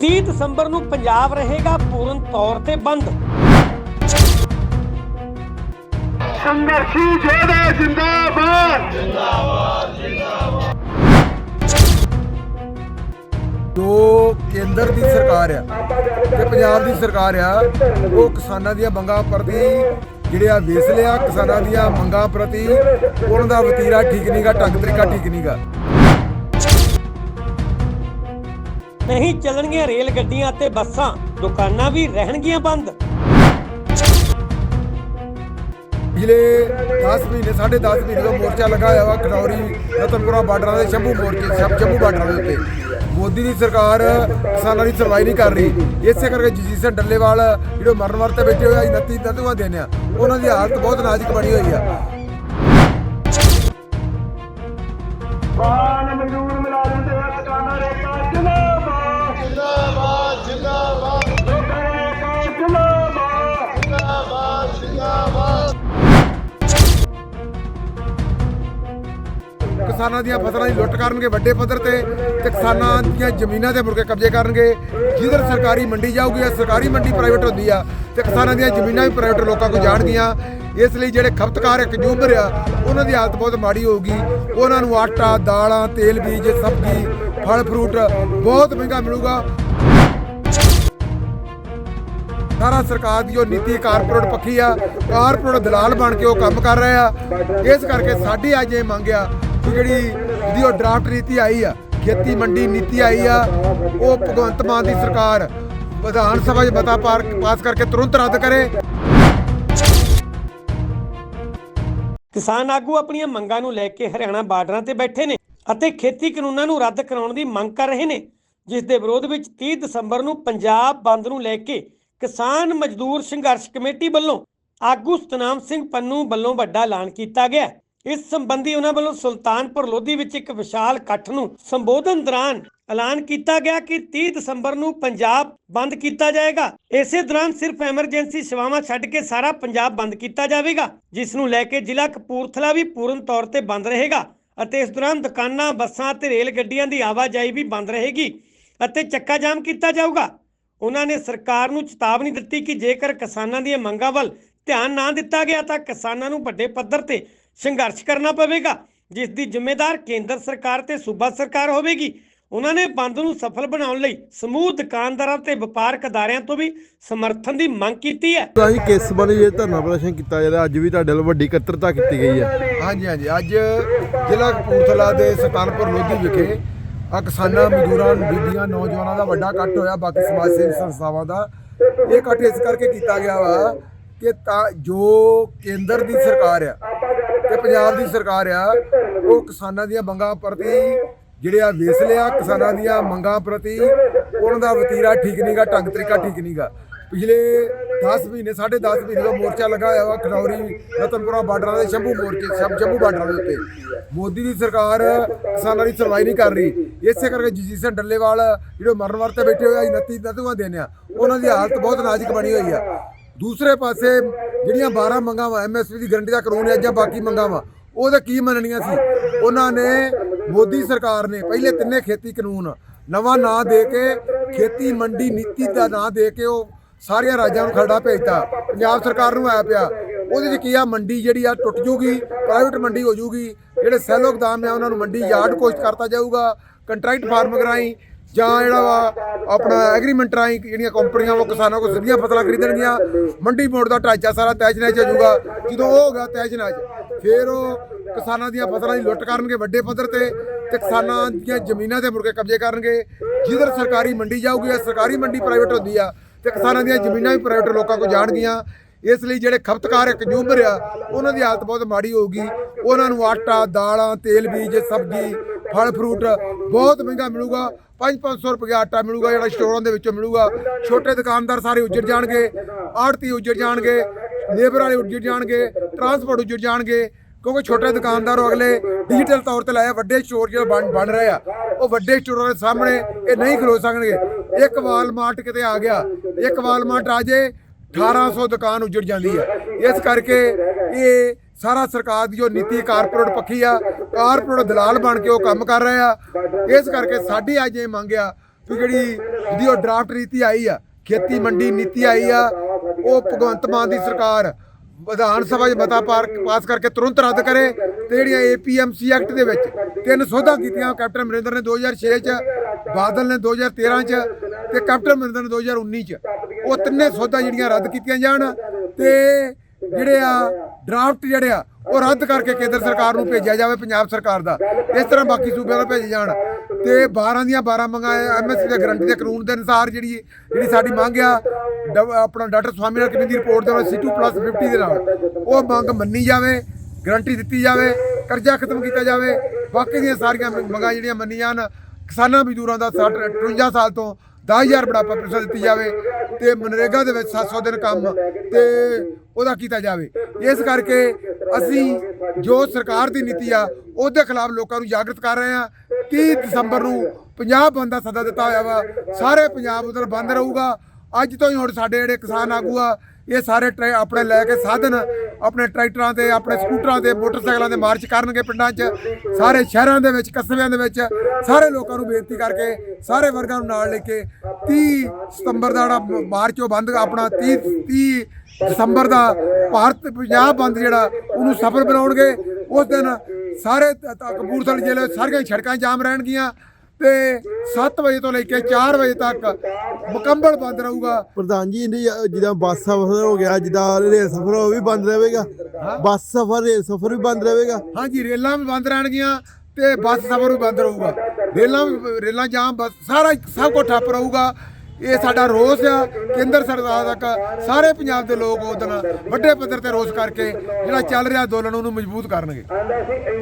30 ਦਸੰਬਰ ਨੂੰ ਪੰਜਾਬ ਰਹੇਗਾ ਪੂਰਨ ਤੌਰ ਤੇ ਬੰਦ। ਸੰਘਰਸ਼ੀ ਜੋਧੇ ਜਿੰਦਾਬਾਦ। ਜੋ ਕੇਂਦਰ ਦੀ ਸਰਕਾਰ ਆ ਤੇ ਪੰਜਾਬ ਦੀ ਸਰਕਾਰ ਆ ਉਹ ਕਿਸਾਨਾਂ ਦੀਆਂ ਮੰਗਾਂ ਪ੍ਰਤੀ ਜਿਹੜੇ ਆ ਵੇਸ ਲਿਆ ਕਿਸਾਨਾਂ ਦੀਆਂ ਮੰਗਾਂ ਪ੍ਰਤੀ ਉਹਨਾਂ ਦਾ ਵਤੀਰਾ ਠੀਕ ਨਹੀਂਗਾ ਢੰਗ ਤਰੀਕਾ ਠੀਕ ਨਹੀਂਗਾ ਨਹੀਂ ਚੱਲਣਗੀਆਂ ਰੇਲ ਗੱਡੀਆਂ ਅਤੇ ਬੱਸਾਂ। ਦੁਕਾਨਾਂ ਵੀ ਰਹਿਣਗੀਆਂ ਬੰਦ। ਪਿਛਲੇ 10 ਮਹੀਨੇ 10.5 ਮਹੀਨੇ ਤੋਂ ਮੋਰਚਾ ਲੱਗਾ ਹੋਇਆ ਵਾ ਖਨੌਰੀ ਰਤਨਪੁਰਾ ਬਾਰਡਰਾਂ ਦੇ ਸ਼ੰਭੂ ਮੋਰਚੇ ਸ਼ੰਭ- ਸ਼ੰਭੂ ਬਾਰਡਰਾਂ ਦੇ ਉੱਤੇ। ਮੋਦੀ ਦੀ ਸਰਕਾਰ ਕਿਸਾਨਾਂ ਦੀ ਸੁਣਵਾਈ ਨਹੀਂ ਕਰ ਰਹੀ। ਇਸੇ ਕਰਕੇ ਜਜੀਸਨ ਡੱਲੇਵਾਲ ਜਿਹੜੇ ਮਰਨ ਵਰਤੇ ਬੈਠੇ ਹੋਏ ਆ 29 ਨਦੂਆਂ ਦੇ ਨੇ ਆ, ਉਹਨਾਂ ਦੀ ਹਾਲਤ ਬਹੁਤ ਨਾਜ਼ੁਕ ਬਣੀ ਹੋਈ ਆ। ਬਾਨ ਮਜ਼ਦੂਰ ਕਿਸਾਨਾਂ ਦੀਆਂ ਫਸਲਾਂ ਦੀ ਲੁੱਟ ਕਰਨਗੇ ਵੱਡੇ ਪੱਧਰ ਤੇ ਤੇ ਕਿਸਾਨਾਂ ਦੀਆਂ ਜ਼ਮੀਨਾਂ ਤੇ ਮੁਰਗੇ ਕਬਜ਼ੇ ਕਰਨਗੇ। ਜਿੱਧਰ ਸਰਕਾਰੀ ਮੰਡੀ ਜਾਊਗੀ, ਆ ਸਰਕਾਰੀ ਮੰਡੀ ਪ੍ਰਾਈਵੇਟ ਹੁੰਦੀ ਆ ਤੇ ਕਿਸਾਨਾਂ ਦੀਆਂ ਜ਼ਮੀਨਾਂ ਵੀ ਪ੍ਰਾਈਵੇਟ ਲੋਕਾਂ ਕੋਲ ਜਾਣਗੀਆਂ। ਇਸ ਲਈ ਜਿਹੜੇ ਖਪਤਕਾਰ ਕੰਜੂਮਰ ਆ, ਉਹਨਾਂ ਦੀ ਹਾਲਤ ਬਹੁਤ ਮਾੜੀ ਹੋਊਗੀ। ਉਹਨਾਂ ਨੂੰ ਆਟਾ, ਦਾਲਾਂ, ਤੇਲ ਬੀਜ, ਸਬਜ਼ੀ, ਫਲ ਫਰੂਟ ਬਹੁਤ ਮਹਿੰਗਾ ਮਿਲੂਗਾ। ਸਾਰਾ ਸਰਕਾਰ ਦੀ ਜੋ ਨੀਤੀ ਕਾਰਪੋਰੇਟ ਪੱਖੀ ਆ, ਕਾਰਪੋਰੇਟ ਦਲਾਲ ਬਣ ਕੇ ਉਹ ਕੰਮ ਕਰ ਰਹੇ ਆ। ਇਸ ਕਰਕੇ ਸਾਡੀ ਅੱਜ ਇਹ ਮੰਗ ਆ ਕਿ ਜਿਹੜੀ ਦੀ ਉਹ ਡਰਾਫਟ ਨੀਤੀ ਆਈ ਆ, ਖੇਤੀ ਮੰਡੀ ਨੀਤੀ ਆਈ ਆ, ਉਹ ਭਗਵੰਤ ਮਾਨ ਦੀ ਸਰਕਾਰ ਵਿਧਾਨ ਸਭਾ 'ਚ ਮਤਾ ਪਾਸ ਕਰਕੇ ਤੁਰੰਤ ਰੱਦ ਕਰੇ। ਕਿਸਾਨ ਆਗੂ ਆਪਣੀਆਂ ਮੰਗਾਂ ਨੂੰ ਲੈ ਕੇ ਹਰਿਆਣਾ ਬਾਰਡਰਾਂ ਤੇ ਬੈਠੇ ਨੇ ਅਤੇ ਖੇਤੀ ਕਾਨੂੰਨਾਂ ਨੂੰ ਰੱਦ ਕਰਾਉਣ ਦੀ ਮੰਗ ਕਰ ਰਹੇ ਨੇ, ਜਿਸ ਦੇ ਵਿਰੋਧ ਵਿੱਚ 30 ਦਸੰਬਰ ਨੂੰ ਪੰਜਾਬ ਬੰਦ ਨੂੰ ਲੈ ਕੇ ਕਿਸਾਨ ਮਜ਼ਦੂਰ ਸੰਘਰਸ਼ ਕਮੇਟੀ ਵੱਲੋਂ ਆਗੂ ਸਤਨਾਮ ਸਿੰਘ ਪੰਨੂ ਵੱਲੋਂ ਵੱਡਾ ਐਲਾਨ ਕੀਤਾ ਗਿਆ। ਇਸ ਸੰਬੰਧੀ ਉਹਨਾਂ ਵੱਲੋਂ ਸੁਲਤਾਨਪੁਰ ਲੋਧੀ ਵਿੱਚ ਇੱਕ ਵਿਸ਼ਾਲ ਇਕੱਠ ਨੂੰ ਸੰਬੋਧਨ ਦੌਰਾਨ ਐਲਾਨ ਕੀਤਾ ਗਿਆ ਕਿ 30 ਦਸੰਬਰ ਨੂੰ ਪੰਜਾਬ ਬੰਦ ਕੀਤਾ ਜਾਏਗਾ। ਇਸੇ ਦੌਰਾਨ ਸਿਰਫ ਐਮਰਜੈਂਸੀ ਸੇਵਾਵਾਂ ਛੱਡ ਕੇ ਸਾਰਾ ਪੰਜਾਬ ਬੰਦ ਕੀਤਾ ਜਾਵੇਗਾ, ਜਿਸ ਨੂੰ ਲੈ ਕੇ ਜ਼ਿਲ੍ਹਾ ਕਪੂਰਥਲਾ ਵੀ ਪੂਰਨ ਤੌਰ ਤੇ ਬੰਦ ਰਹੇਗਾ ਅਤੇ ਇਸ ਦੌਰਾਨ ਦੁਕਾਨਾਂ, ਬੱਸਾਂ ਅਤੇ ਰੇਲ ਗੱਡੀਆਂ ਦੀ ਆਵਾਜਾਈ ਵੀ ਬੰਦ ਰਹੇਗੀ ਅਤੇ ਚੱਕਾ ਜਾਮ ਕੀਤਾ ਜਾਊਗਾ। ਉਹਨਾਂ ਨੇ ਸਰਕਾਰ ਨੂੰ ਚੇਤਾਵਨੀ ਦਿੱਤੀ ਕਿ ਜੇਕਰ ਕਿਸਾਨਾਂ ਦੀਆਂ ਮੰਗਾਂ ਵੱਲ ਧਿਆਨ ਨਾ ਦਿੱਤਾ ਗਿਆ ਤਾਂ ਕਿਸਾਨਾਂ ਨੂੰ ਵੱਡੇ ਪੱਧਰ ਤੇ ਸੰਘਰਸ਼ ਕਰਨਾ ਪਵੇਗਾ ਜਿਸ ਦੀ ਜ਼ਿੰਮੇਦਾਰ ਕੇਂਦਰ ਸਰਕਾਰ ਤੇ ਸੂਬਾ ਸਰਕਾਰ ਹੋਵੇਗੀ। ਉਹਨਾਂ ਨੇ ਬੰਦ ਨੂੰ ਸਫਲ ਬਣਾਉਣ ਲਈ ਸਮੂਹ ਦੁਕਾਨਦਾਰਾਂ ਤੇ ਵਪਾਰਕ ਅਦਾਰਿਆਂ ਤੋਂ ਵੀ ਸਮਰਥਨ ਦੀ ਮੰਗ ਕੀਤੀ ਹੈ। ਅਸੀਂ ਕਿਸ ਬਾਰੇ ਇਹ ਧਰਨਾ ਪ੍ਰਦਰਸ਼ਨ ਕੀਤਾ ਜਾ ਰਿਹਾ ਅੱਜ ਵੀ ਤੁਹਾਡੇ ਵੱਲੋਂ ਵੱਡੀ ਇਕੱਤਰਤਾ ਕੀਤੀ ਗਈ ਹੈ? ਹਾਂਜੀ ਹਾਂਜੀ। ਅੱਜ ਜ਼ਿਲ੍ਹਾ ਕਪੂਰਥਲਾ ਦੇ ਸੁਲਤਾਨਪੁਰ ਲੋਧੀ ਵਿਖੇ ਆ ਕਿਸਾਨਾਂ, ਮਜ਼ਦੂਰਾਂ, ਬੀਬੀਆਂ, ਨੌਜਵਾਨਾਂ ਦਾ ਵੱਡਾ ਇਕੱਠ ਹੋਇਆ, ਬਾਕੀ ਸਮਾਜ ਸੇਵੀ ਸੰਸਥਾਵਾਂ ਦਾ। ਇਹ ਇਕੱਠ ਇਸ ਕਰਕੇ ਕੀਤਾ ਗਿਆ ਵਾ ਕਿ ਤਾਂ ਜੋ ਕੇਂਦਰ ਦੀ ਸਰਕਾਰ ਆ ਤੇ ਪੰਜਾਬ ਦੀ ਸਰਕਾਰ ਆ, ਉਹ ਕਿਸਾਨਾਂ ਦੀਆਂ ਮੰਗਾਂ ਪ੍ਰਤੀ ਜਿਹੜੇ ਆ ਵੇਸਲੇ ਆ, ਕਿਸਾਨਾਂ ਦੀਆਂ ਮੰਗਾਂ ਪ੍ਰਤੀ ਉਹਨਾਂ ਦਾ ਵਤੀਰਾ ਠੀਕ ਨਹੀਂਗਾ ਢੰਗ ਤਰੀਕਾ ਠੀਕ ਨਹੀਂਗਾ ਪਿਛਲੇ 10 ਮਹੀਨੇ 10.5 ਮਹੀਨੇ ਤੋਂ ਮੋਰਚਾ ਲੱਗਾ ਹੋਇਆ ਵਾ ਖਨੌਰੀ ਰਤਨਪੁਰਾ ਬਾਰਡਰਾਂ ਦੇ ਸ਼ੰਭੂ ਮੋਰਚੇ ਸ਼ੰਭ- ਸ਼ੰਭੂ ਬਾਰਡਰਾਂ ਦੇ ਉੱਤੇ। ਮੋਦੀ ਦੀ ਸਰਕਾਰ ਕਿਸਾਨਾਂ ਦੀ ਸੁਣਵਾਈ ਨਹੀਂ ਕਰ ਰਹੀ। ਇਸੇ ਕਰਕੇ ਜਜੀਸਨ ਡੱਲੇਵਾਲ ਜਿਹੜੇ ਮਰਨ ਵਰਤੇ ਬੈਠੇ ਹੋਏ ਆ 29 ਨਦੂਆਂ ਦੇ ਨੇ ਆ, ਉਹਨਾਂ ਦੀ ਹਾਲਤ ਬਹੁਤ ਨਾਜ਼ੁਕ ਬਣੀ ਹੋਈ ਆ। ਦੂਸਰੇ ਪਾਸੇ ਜਿਹੜੀਆਂ 12 ਮੰਗਾਂ ਵਾ ਐਮਐਸਪੀ ਦੀ ਗਰੰਟੀ ਦਾ ਕਾਨੂੰਨ ਹੈ ਜਾਂ ਬਾਕੀ ਮੰਗਾਂ ਵਾ ਉਹਦਾ ਕੀ ਮੰਨਣੀਆਂ ਸੀ? ਉਹਨਾਂ ਨੇ ਮੋਦੀ ਸਰਕਾਰ ਨੇ ਪਹਿਲੇ ਤਿੰਨੇ ਖੇਤੀ ਕਾਨੂੰਨ ਨਵਾਂ ਨਾਂ ਦੇ ਕੇ ਖੇਤੀ ਮੰਡੀ ਨੀਤੀ ਦਾ ਨਾਂ ਦੇ ਕੇ ਉਹ ਸਾਰੀਆਂ ਰਾਜਾਂ ਨੂੰ ਖਰੜਾ ਭੇਜਤਾ। ਪੰਜਾਬ ਸਰਕਾਰ ਨੂੰ ਆਇਆ ਪਿਆ। ਉਹਦੇ 'ਚ ਕੀ ਆ? ਮੰਡੀ ਜਿਹੜੀ ਆ ਟੁੱਟ ਜੂਗੀ ਪ੍ਰਾਈਵੇਟ ਮੰਡੀ ਹੋ ਜੂਗੀ। ਜਿਹੜੇ ਸੈਲੋ ਗਦਾਮ ਆ ਉਹਨਾਂ ਨੂੰ ਮੰਡੀ ਯਾਰਡ ਕੋਸਟ ਕਰਤਾ ਜਾਊਗਾ। ਕੰਟਰੈਕਟ ਫਾਰਮਰ ਰਾਹੀਂ ਜਾਂ ਜਿਹੜਾ ਵਾ ਆਪਣਾ ਐਗਰੀਮੈਂਟ ਰਾਹੀਂ ਜਿਹੜੀਆਂ ਕੰਪਨੀਆਂ ਉਹ ਕਿਸਾਨਾਂ ਕੋਲ ਸਿੱਧੀਆਂ ਫਸਲਾਂ ਖਰੀਦਣਗੀਆਂ। ਮੰਡੀ ਮੋੜ ਦਾ ਢਾਂਚਾ ਸਾਰਾ ਤੈਜ ਨਾਲ ਜਾਊਗਾ। ਜਦੋਂ ਉਹ ਹੋ ਗਿਆ ਤੈਜ ਨਾਲ ਫਿਰ ਉਹ ਕਿਸਾਨਾਂ ਦੀਆਂ ਫਸਲਾਂ ਦੀ ਲੁੱਟ ਕਰਨਗੇ ਵੱਡੇ ਪੱਧਰ ਤੇ ਤੇ ਕਿਸਾਨਾਂ ਦੀਆਂ ਜ਼ਮੀਨਾਂ ਤੇ ਮੁਰਗੇ ਕਬਜ਼ੇ ਕਰਨਗੇ। ਜਿੱਧਰ ਸਰਕਾਰੀ ਮੰਡੀ ਜਾਊਗੀ ਆ ਸਰਕਾਰੀ ਮੰਡੀ ਪ੍ਰਾਈਵੇਟ ਹੁੰਦੀ ਆ। ਤੇ ਕਿਸਾਨਾਂ ਦੀਆਂ ਜ਼ਮੀਨਾਂ ਵੀ ਪ੍ਰਾਈਵੇਟ ਲੋਕਾਂ ਕੋਲ ਜਾਣਗੀਆਂ। ਇਸ ਲਈ ਜਿਹੜੇ ਖਪਤਕਾਰ ਕੰਜੂਮਰ ਆ, ਉਹਨਾਂ ਦੀ ਹਾਲਤ ਬਹੁਤ ਮਾੜੀ ਹੋਊਗੀ। ਉਹਨਾਂ ਨੂੰ ਆਟਾ, ਦਾਲਾਂ, ਤੇਲ, ਬੀਜ, ਸਬਜ਼ੀ, ਫਲ, ਫਰੂਟ ਬਹੁਤ ਮਹਿੰਗਾ ਮਿਲੂਗਾ। 5-500 ਰੁਪਏ ਆਟਾ ਮਿਲੂਗਾ, ਜਿਹੜਾ ਸਟੋਰਾਂ ਦੇ ਵਿੱਚੋਂ ਮਿਲੂਗਾ। ਛੋਟੇ ਦੁਕਾਨਦਾਰ ਸਾਰੇ ਉੱਜੜ ਜਾਣਗੇ, ਆੜਤੀ ਉੱਜੜ ਜਾਣਗੇ, ਲੇਬਰ ਵਾਲੇ ਉੱਜੜ ਜਾਣਗੇ ਟਰਾਂਸਪੋਰਟ ਉੱਜੜ ਜਾਣਗੇ। ਕਿਉਂਕਿ ਛੋਟੇ ਦੁਕਾਨਦਾਰ ਉਹ ਅਗਲੇ ਡਿਜੀਟਲ ਤੌਰ ਤੇ ਲਾਇਆ, ਵੱਡੇ ਸਟੋਰ ਜਿਹੜੇ ਬਣ ਬਣ ਰਹੇ ਆ। ਉਹ ਵੱਡੇ ਸਟੋਰਾਂ ਦੇ ਸਾਹਮਣੇ ਇਹ ਨਹੀਂ ਖਲੋ ਸਕਣਗੇ। ਇੱਕ ਵਾਲਮਾਰਟ ਕਿਤੇ ਆ ਗਿਆ ਇੱਕ ਵਾਲਮਾਰਟ ਆ ਜੇ 1800 ਦੁਕਾਨ ਉੱਜੜ ਜਾਂਦੀ ਹੈ। ਇਸ ਕਰਕੇ ਇਹ ਸਾਰਾ ਸਰਕਾਰ ਦੀ ਜੋ ਨੀਤੀ ਕਾਰਪੋਰੇਟ ਪੱਖੀ ਆ ਕਾਰਪੋਰੇਟ ਦਲਾਲ ਬਣ ਕੇ ਉਹ ਕੰਮ ਕਰ ਰਹੇ ਆ। ਇਸ ਕਰਕੇ ਸਾਡੀ ਅੱਜ ਇਹ ਮੰਗ ਆ ਵੀ ਜਿਹੜੀ ਜਿਹਦੀ ਉਹ ਡਰਾਫਟ ਨੀਤੀ ਆਈ ਆ ਖੇਤੀ ਮੰਡੀ ਨੀਤੀ ਆਈ ਆ ਉਹ ਭਗਵੰਤ ਮਾਨ ਦੀ ਸਰਕਾਰ ਵਿਧਾਨ ਸਭਾ 'ਚ ਮਤਾ ਪਾਸ ਕਰਕੇ ਤੁਰੰਤ ਰੱਦ ਕਰੇ ਤੇ ਜਿਹੜੀਆਂ ਏਪੀਐਮਸੀ ਐਕਟ ਦੇ ਵਿੱਚ ਤਿੰਨ ਸੋਧਾਂ ਕੀਤੀਆਂ। ਕੈਪਟਨ ਅਮਰਿੰਦਰ ਨੇ 2006 'ਚ ਬਾਦਲ ਨੇ 2013 'ਚ ਤੇ ਕੈਪਟਨ ਅਮਰਿੰਦਰ ਨੇ 2019 'ਚ ਉਹ ਤਿੰਨੇ ਸੋਧਾਂ ਜਿਹੜੀਆਂ ਰੱਦ ਕੀਤੀਆਂ ਜਾਣ ਤੇ ਜਿਹੜੇ ਆ ਡਰਾਫਟ ਜਿਹੜੇ ਆ ਉਹ ਰੱਦ ਕਰਕੇ ਕੇਂਦਰ ਸਰਕਾਰ ਨੂੰ ਭੇਜਿਆ ਜਾਵੇ, ਪੰਜਾਬ ਸਰਕਾਰ ਦਾ। ਇਸ ਤਰ੍ਹਾਂ ਬਾਕੀ ਸੂਬਿਆਂ ਨੂੰ ਭੇਜੇ ਜਾਣ। ਤੇ 12 ਦੀਆਂ 12 ਮੰਗਾਂ ਐਮਐਸਪੀ ਦੇ ਗਰੰਟੀ ਦੇ ਕਾਨੂੰਨ ਦੇ ਅਨੁਸਾਰ ਜਿਹੜੀ ਜਿਹੜੀ ਸਾਡੀ ਮੰਗ ਆ ਡ- ਆਪਣਾ ਡਾਕਟਰ ਸਵਾਮੀਨਾਥਨ ਕਮੇਟੀ ਦੀ ਰਿਪੋਰਟ ਦੇ ਨਾਲ C2+ 50 ਦੇ ਨਾਲ, ਉਹ ਮੰਗ ਮੰਨੀ ਜਾਵੇ, ਗਰੰਟੀ ਦਿੱਤੀ ਜਾਵੇ, ਕਰਜ਼ਾ ਖਤਮ ਕੀਤਾ ਜਾਵੇ। ਬਾਕੀ ਦੀਆਂ ਸਾਰੀਆਂ ਮੰਗਾਂ ਜਿਹੜੀਆਂ ਮੰਨੀਆਂ ਹਨ ਕਿਸਾਨਾਂ ਮਜ਼ਦੂਰਾਂ ਦਾ 60 58 ਸਾਲ ਤੋਂ 10000 ਬੜਾਪਾ ਪੈਨਸ਼ਨ ਦਿੱਤੀ ਜਾਵੇ ਤੇ ਮਨਰੇਗਾ ਦੇ ਵਿੱਚ 700 ਦਿਨ ਕੰਮ ਤੇ ਉਹਦਾ ਕੀਤਾ ਜਾਵੇ। ਇਸ ਕਰਕੇ ਅਸੀਂ ਜੋ ਸਰਕਾਰ ਦੀ ਨੀਤੀ ਆ, ਉਹਦੇ ਖਿਲਾਫ ਲੋਕਾਂ ਨੂੰ ਜਾਗਰਤ ਕਰ ਰਹੇ ਆ। 30 ਦਸੰਬਰ ਨੂੰ ਪੰਜਾਬ ਬੰਦ ਦਾ ਸੱਦਾ ਦਿੱਤਾ ਹੋਇਆ ਵਾ, ਸਾਰੇ ਪੰਜਾਬ ਉਧਰ ਬੰਦ ਰਹੂਗਾ। ਅੱਜ ਤੋਂ ਹੀ ਹੁਣ ਸਾਡੇ ਜਿਹੜੇ ਕਿਸਾਨ ਆਗੂ ਆ ਇਹ ਸਾਰੇ ਟਰੈ ਆਪਣੇ ਲੈ ਕੇ ਸਾਧਨ ਆਪਣੇ ਟਰੈਕਟਰਾਂ ਤੇ, ਆਪਣੇ ਸਕੂਟਰਾਂ ਤੇ, ਮੋਟਰਸਾਈਕਲਾਂ ਤੇ ਮਾਰਚ ਕਰਨਗੇ ਪਿੰਡਾਂ 'ਚ। ਸਾਰੇ ਸ਼ਹਿਰਾਂ ਦੇ ਵਿੱਚ, ਕਸਬਿਆਂ ਦੇ ਵਿੱਚ, ਸਾਰੇ ਲੋਕਾਂ ਨੂੰ ਬੇਨਤੀ ਕਰਕੇ ਸਾਰੇ ਵਰਗਾਂ ਨੂੰ ਨਾਲ ਲੈ ਕੇ 30 ਸਤੰਬਰ ਦਾ ਜਿਹੜਾ ਮਾਰਚ ਉਹ ਬੰਦ ਆਪਣਾ 30 30 ਦਸੰਬਰ ਦਾ ਭਾਰਤ ਪੰਜਾਬ ਬੰਦ ਜਿਹੜਾ ਉਹਨੂੰ ਸਫਲ ਬਣਾਉਣਗੇ। ਉਸ ਦਿਨ ਸਾਰੇ ਕਪੂਰਥਲਾ ਜ਼ਿਲ੍ਹੇ ਸਾਰੀਆਂ ਸੜਕਾਂ ਜਾਮ ਰਹਿਣਗੀਆਂ। ਤੇ 7 ਵਜੇ ਤੋਂ ਲੈ ਕੇ 4 ਵਜੇ ਤੱਕ ਮੁਕੰਮਲ ਬੰਦ ਰਹੂਗਾ। ਪ੍ਰਧਾਨ ਜੀ ਇਹਦੀ ਜਿੱਦਾਂ ਬੱਸ ਸਫ਼ਰ ਹੋ ਗਿਆ ਜਿੱਦਾਂ ਰੇਲ ਸਫ਼ਰ ਉਹ ਵੀ ਬੰਦ ਰਹੇਗਾ। ਬੱਸ ਸਫ਼ਰ ਰੇਲ ਸਫ਼ਰ ਵੀ ਬੰਦ ਰਹੇਗਾ। ਹਾਂਜੀ ਰੇਲਾਂ ਵੀ ਬੰਦ ਰਹਿਣਗੀਆਂ ਤੇ ਬੱਸ ਸਫ਼ਰ ਵੀ ਬੰਦ ਰਹੂਗਾ। ਰੇਲਾਂ ਵੀ ਰੇਲਾਂ ਜਾਮ ਬੱਸ ਸਾਰਾ ਸਭ ਕੁਝ ਠੱਪ ਰਹੂਗਾ। ਇਹ ਸਾਡਾ ਰੋਸ ਆ ਕੇਂਦਰ ਸਰਕਾਰ ਤੱਕ ਸਾਰੇ ਪੰਜਾਬ ਦੇ ਲੋਕ ਉਹਦੇ ਨਾਲ ਵੱਡੇ ਪੱਧਰ ਤੇ ਰੋਸ ਕਰਕੇ ਜਿਹੜਾ ਚੱਲ ਰਿਹਾ ਅੰਦੋਲਨ ਉਹਨੂੰ ਮਜ਼ਬੂਤ ਕਰਨਗੇ।